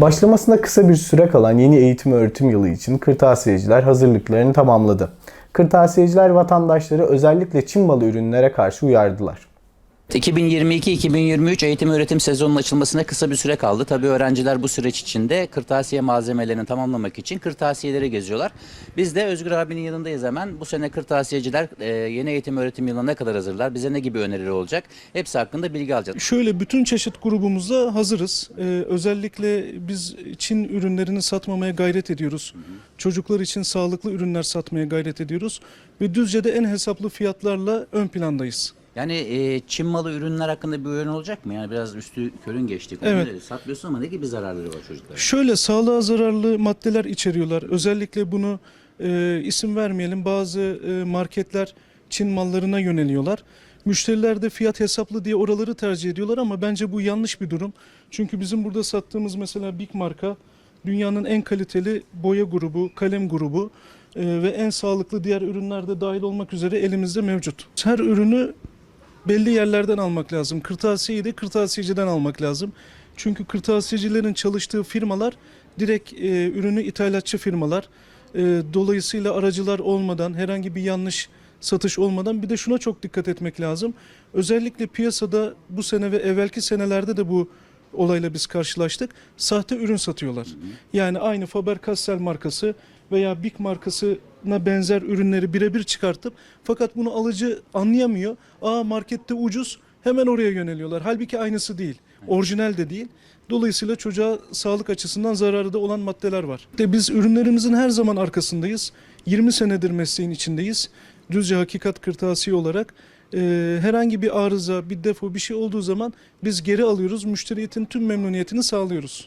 Başlamasına kısa bir süre kalan yeni eğitim öğretim yılı için kırtasiyeciler hazırlıklarını tamamladı. Kırtasiyeciler vatandaşları özellikle Çin malı ürünlere karşı uyardılar. 2022-2023 eğitim öğretim sezonunun açılmasına kısa bir süre kaldı. Tabii öğrenciler bu süreç içinde kırtasiye malzemelerini tamamlamak için kırtasiyeleri geziyorlar. Biz de Özgür abinin yanındayız hemen. Bu sene kırtasiyeciler e, yeni eğitim öğretim yılına ne kadar hazırlar? Bize ne gibi önerileri olacak? Hepsi hakkında bilgi alacağız. Şöyle bütün çeşit grubumuzda hazırız. Ee, özellikle biz Çin ürünlerini satmamaya gayret ediyoruz. Çocuklar için sağlıklı ürünler satmaya gayret ediyoruz. Ve Düzce'de en hesaplı fiyatlarla ön plandayız. Yani e, Çin malı ürünler hakkında bir ön olacak mı? Yani biraz üstü körün geçtik. Evet. Onları Satmıyorsun ama ne gibi zararları var çocuklara? Şöyle sağlığa zararlı maddeler içeriyorlar. Özellikle bunu e, isim vermeyelim bazı e, marketler Çin mallarına yöneliyorlar. Müşteriler de fiyat hesaplı diye oraları tercih ediyorlar ama bence bu yanlış bir durum. Çünkü bizim burada sattığımız mesela Big marka dünyanın en kaliteli boya grubu, kalem grubu e, ve en sağlıklı diğer ürünler de dahil olmak üzere elimizde mevcut. Her ürünü belli yerlerden almak lazım. Kırtasiyeyi de kırtasiyeciden almak lazım. Çünkü kırtasiyecilerin çalıştığı firmalar direkt e, ürünü ithalatçı firmalar. E, dolayısıyla aracılar olmadan, herhangi bir yanlış satış olmadan bir de şuna çok dikkat etmek lazım. Özellikle piyasada bu sene ve evvelki senelerde de bu olayla biz karşılaştık. Sahte ürün satıyorlar. Yani aynı Faber-Castell markası veya Big markasına benzer ürünleri birebir çıkartıp fakat bunu alıcı anlayamıyor. Aa markette ucuz hemen oraya yöneliyorlar. Halbuki aynısı değil. Orijinal de değil. Dolayısıyla çocuğa sağlık açısından zararı da olan maddeler var. De biz ürünlerimizin her zaman arkasındayız. 20 senedir mesleğin içindeyiz. Düzce Hakikat Kırtasiye olarak e, herhangi bir arıza, bir defo, bir şey olduğu zaman biz geri alıyoruz. Müşteriyetin tüm memnuniyetini sağlıyoruz.